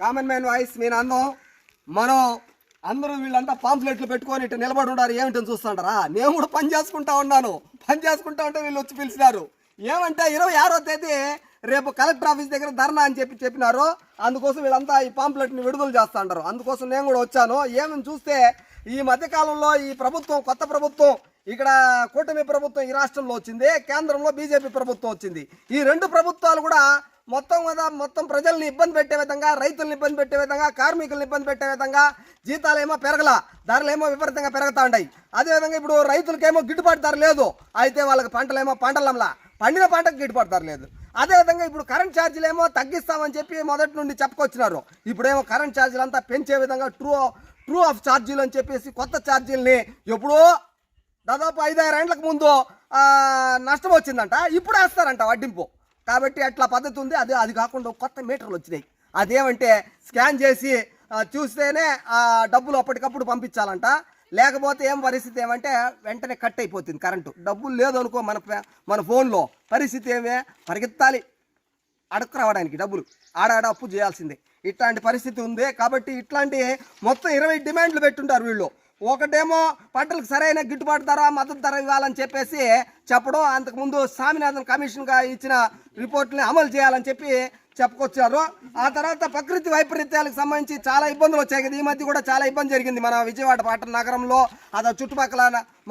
Common man voice మీ అందం మనం అందరూ వీళ్ళంతా పాంప్లెట్లు పెట్టుకొని ఇటు నిలబడి ఉన్నారు. ఏమిటని చూస్తుంటారా? నేను కూడా పని చేసుకుంటా ఉన్నాను. పని చేసుకుంటా ఉంటే వీళ్ళు వచ్చి పిలిచినారు. ఏమంటే ఇరవై ఆరో తేదీ రేపు కలెక్టర్ ఆఫీస్ దగ్గర ధర్నా అని చెప్పి చెప్పినారు. అందుకోసం వీళ్ళంతా ఈ పాంప్లెట్ని విడుదల చేస్తుంటారు. అందుకోసం నేను కూడా వచ్చాను. ఏమని చూస్తే ఈ మధ్యకాలంలో ఈ ప్రభుత్వం కొత్త ప్రభుత్వం ఇక్కడ కూటమి ప్రభుత్వం ఈ రాష్ట్రంలో వచ్చింది. కేంద్రంలో బీజేపీ ప్రభుత్వం వచ్చింది. ఈ రెండు ప్రభుత్వాలు కూడా మొత్తం మీద మొత్తం ప్రజల్ని ఇబ్బంది పెట్టే విధంగా రైతుల్ని ఇబ్బంది పెట్టే విధంగా కార్మికుల్ని ఇబ్బంది పెట్టే విధంగా జీతాలు ఏమో పెరగల ధరలు ఏమో విపరీతంగా పెరుగుతూ ఉంటాయి అదేవిధంగా ఇప్పుడు రైతులకేమో గిట్టుబాటు ధర లేదు. అయితే వాళ్ళకి పంటలేమో పంటలంలా. పండిన పంటకు గిట్టుబాటు ధర లేదు. అదేవిధంగా ఇప్పుడు కరెంట్ ఛార్జీలు ఏమో తగ్గిస్తామని చెప్పి మొదటి నుండి చెప్పుకొచ్చినారు. ఇప్పుడేమో కరెంట్ ఛార్జీలు అంతా పెంచే విధంగా ట్రూ ట్రూ ఆఫ్ ఛార్జీలు అని చెప్పేసి కొత్త ఛార్జీలని ఎప్పుడో దాదాపు ఐదారు ఏండ్లకు ముందు నష్టం వచ్చిందంట. ఇప్పుడు వేస్తారంట వడ్డింపు. కాబట్టి అట్లా పద్ధతి ఉంది. అది అది కాకుండా కొత్త మీటర్లు వచ్చినాయి. అదేమంటే స్కాన్ చేసి చూస్తేనే ఆ డబ్బులు అప్పటికప్పుడు పంపించాలంట. లేకపోతే ఏం పరిస్థితి ఏమంటే వెంటనే కట్ అయిపోతుంది కరెంటు. డబ్బులు లేదనుకో మన మన ఫోన్లో. పరిస్థితి ఏమే? పరిగెత్తాలి. అడుక్కు రావడానికి డబ్బులు. ఆడాడ అప్పు చేయాల్సిందే. ఇట్లాంటి పరిస్థితి ఉంది. కాబట్టి ఇట్లాంటి మొత్తం ఇరవై డిమాండ్లు పెట్టుంటారు వీళ్ళు. ఒకటేమో పంటలకు సరైన గిట్టుబాటు ధర మద్దతు ధర ఇవ్వాలని చెప్పేసి చెప్పడం. అంతకుముందు స్వామినాథన్ కమిషన్గా ఇచ్చిన రిపోర్ట్ని అమలు చేయాలని చెప్పి చెప్పుకొచ్చారు. ఆ తర్వాత ప్రకృతి వైపరీత్యాలకు సంబంధించి చాలా ఇబ్బందులు వచ్చాయి కదా. ఈ మధ్య కూడా చాలా ఇబ్బంది జరిగింది మన విజయవాడ పట్టణ నగరంలో. అది చుట్టుపక్కల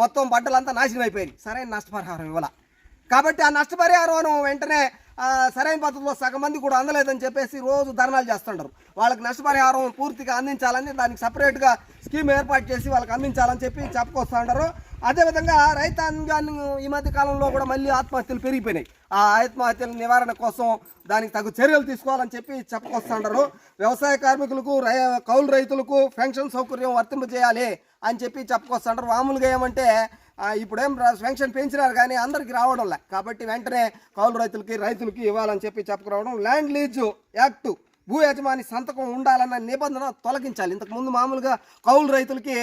మొత్తం పంటలంతా నాశనం అయిపోయాయి సరైన నష్టపరిహారం ఇవ్వాల. కాబట్టి ఆ నష్టపరిహారం వెంటనే సరైన పద్ధతిలో సగం మంది కూడా అందలేదని చెప్పేసి రోజు ధర్నాలు చేస్తుంటారు. వాళ్ళకి నష్టపరిహారం పూర్తిగా అందించాలని దానికి సపరేట్గా స్కీమ్ ఏర్పాటు చేసి వాళ్ళకి అందించాలని చెప్పి చెప్పుకొస్తుంటారు అదేవిధంగా రైతాంగాన్ని ఈ మధ్య కాలంలో కూడా మళ్ళీ ఆత్మహత్యలు పెరిగిపోయినాయి. ఆ ఆత్మహత్యల నివారణ కోసం దానికి తగు చర్యలు తీసుకోవాలని చెప్పి చెప్పుకొస్తుంటారు వ్యవసాయ కార్మికులకు రై కౌలు రైతులకు పెన్షన్ సౌకర్యం వర్తింపజేయాలి అని చెప్పి చెప్పుకొస్తుంటారు మామూలుగా ఏమంటే ఇప్పుడేం రా- పెన్షన్ పెంచినారు కానీ అందరికీ రావడం లే. కాబట్టి వెంటనే కౌలు రైతులకి రైతులకి ఇవ్వాలని చెప్పి చెప్పుకురావడం ల్యాండ్ లీజ్ యాక్టు. భూ యజమాని సంతకం ఉండాలన్న నిబంధన తొలగించాలి. ఇంతకుముందు మామూలుగా కౌలు రైతులకి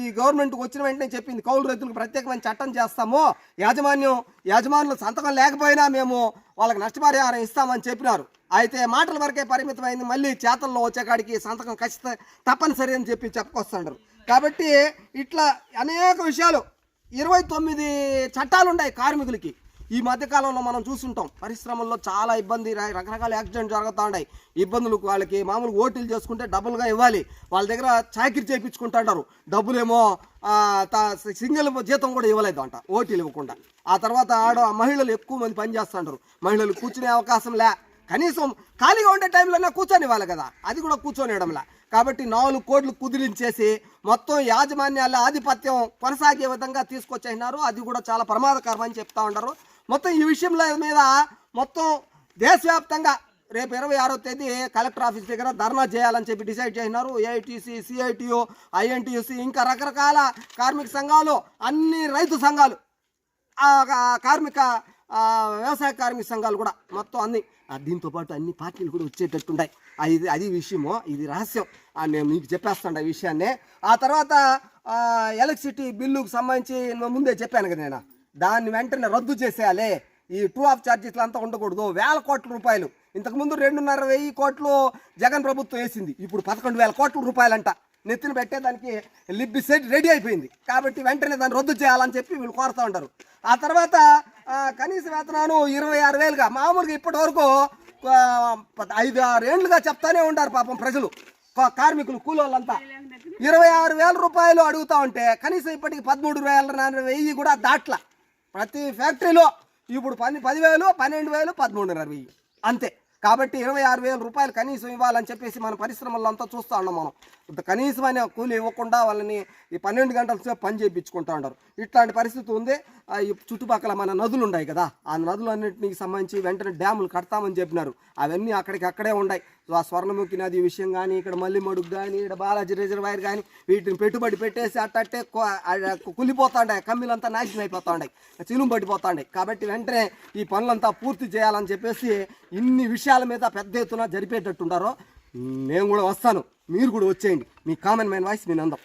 ఈ గవర్నమెంట్ వచ్చిన వెంటనే చెప్పింది కౌలు రైతులకు ప్రత్యేకమైన చట్టం చేస్తాము యాజమాన్యం యాజమానులు సంతకం లేకపోయినా మేము వాళ్ళకి నష్టపరిహారం ఇస్తామని చెప్పినారు. అయితే మాటల వరకే పరిమితమైంది మళ్ళీ చేతల్లో వచ్చేకాడికి సంతకం ఖచ్చితంగా తప్పనిసరి అని చెప్పి చెప్పుకొస్తుంటారు కాబట్టి ఇట్లా అనేక విషయాలు ఇరవై తొమ్మిది చట్టాలు ఉన్నాయి కార్మికులకి. ఈ మధ్యకాలంలో మనం చూస్తుంటాం పరిశ్రమల్లో చాలా ఇబ్బంది రకరకాల యాక్సిడెంట్ జరుగుతూ ఉన్నాయి ఇబ్బందులు వాళ్ళకి మామూలు ఓటీలు చేసుకుంటే డబ్బులుగా ఇవ్వాలి. వాళ్ళ దగ్గర చాకరీ చేయించుకుంటుంటారు డబ్బులేమో సింగిల్ జీతం కూడా ఇవ్వలేదు అంట ఓటీలు ఇవ్వకుండా. ఆ తర్వాత ఆడ మహిళలు ఎక్కువ మంది పనిచేస్తుంటారు మహిళలు కూర్చునే అవకాశం లే కనీసం ఖాళీగా ఉండే టైంలోనే కూర్చొని ఇవ్వాలి కదా. అది కూడా కూర్చొనివ్వడంలా కాబట్టి నాలుగు కోట్లు కుదిరించేసి మొత్తం యాజమాన్యాల ఆధిపత్యం కొనసాగే విధంగా తీసుకొచ్చేసినారు. అది కూడా చాలా ప్రమాదకరం అని చెప్తా ఉన్నారు. మొత్తం ఈ విషయంలో మీద మొత్తం దేశవ్యాప్తంగా రేపు ఇరవై ఆరో తేదీ కలెక్టర్ ఆఫీస్ దగ్గర ధర్నా చేయాలని చెప్పి డిసైడ్ చేసినారు. ఏఐటీసీ సిఐటియు ఐఎన్టీయూసీ ఇంకా రకరకాల కార్మిక సంఘాలు అన్ని రైతు సంఘాలు ఆ కార్మిక వ్యవసాయ కార్మిక సంఘాలు కూడా మొత్తం అన్ని దీంతో పాటు అన్ని పార్టీలు కూడా వచ్చేటట్టున్నాయి అది అది విషయము ఇది రహస్యం. నేను మీకు చెప్పేస్తాను ఆ విషయాన్ని. ఆ తర్వాత ఎలక్ట్రిసిటీ బిల్లుకు సంబంధించి ముందే చెప్పాను కదా నేను. దాన్ని వెంటనే రద్దు చేసేయాలి. ఈ టూ ఆఫ్ ఛార్జెస్లు అంతా ఉండకూడదు. వేల కోట్ల రూపాయలు. ఇంతకుముందు రెండున్నర వెయ్యి కోట్లు జగన్ ప్రభుత్వం వేసింది. ఇప్పుడు పదకొండు వేల కోట్ల రూపాయలంట. నెత్తిన పెట్టేదానికి లిబ్బి సెట్ రెడీ అయిపోయింది. కాబట్టి వెంటనే దాన్ని రద్దు చేయాలని చెప్పి వీళ్ళు కోరుతూ ఉంటారు. ఆ తర్వాత కనీస వేతనాలు ఇరవై ఆరు వేలుగా మామూలుగా ఇప్పటి వరకు ఐదు ఆరు ఏళ్ళుగా చెప్తానే ఉంటారు పాపం ప్రజలు. కార్మికులు కూలోళ్ళంతా. ఇరవై ఆరు వేల రూపాయలు అడుగుతా ఉంటే కనీసం ఇప్పటికి పదమూడు వేల వెయ్యి కూడా దాట్ల. ప్రతి ఫ్యాక్టరీలో ఇప్పుడు పని పదివేలు పన్నెండు వేలు పదమూడున్నర వెయ్యి అంతే. కాబట్టి ఇరవై ఆరు వేల రూపాయలు కనీసం ఇవ్వాలని చెప్పేసి మన పరిశ్రమల్లో అంతా చూస్తూ ఉన్నాం మనం. కనీసం అనే కూలి ఇవ్వకుండా వాళ్ళని ఈ పన్నెండు గంటల సేపు పని చేయించుకుంటూ ఉంటారు ఇట్లాంటి పరిస్థితి ఉంది. ఈ చుట్టుపక్కల మన నదులు ఉన్నాయి కదా. ఆ నదులన్నింటికి సంబంధించి వెంటనే డ్యాములు కడతామని చెప్పినారు. అవన్నీ అక్కడికి అక్కడే ఉన్నాయి ఆ స్వర్ణముఖి నది విషయం కానీ ఇక్కడ మల్లిమడుగు కానీ ఇక్కడ బాలాజీ రిజర్వాయర్ కానీ వీటిని పెట్టుబడి పెట్టేసి అట్టట్టే కులిపోతాండాయి. కమ్మిలంతా నాశనం అయిపోతాండాయి. చిలుము పడిపోతాండాయి కాబట్టి వెంటనే ఈ పనులంతా పూర్తి చేయాలని చెప్పేసి ఇన్ని విషయాలు మీద పెద్ద ఎత్తున జరిపేటట్టుండారో నేను కూడా వస్తాను. మీరు కూడా వచ్చేయండి. మీ కామన్ మ్యాన్ వాయిస్ మీ నందం.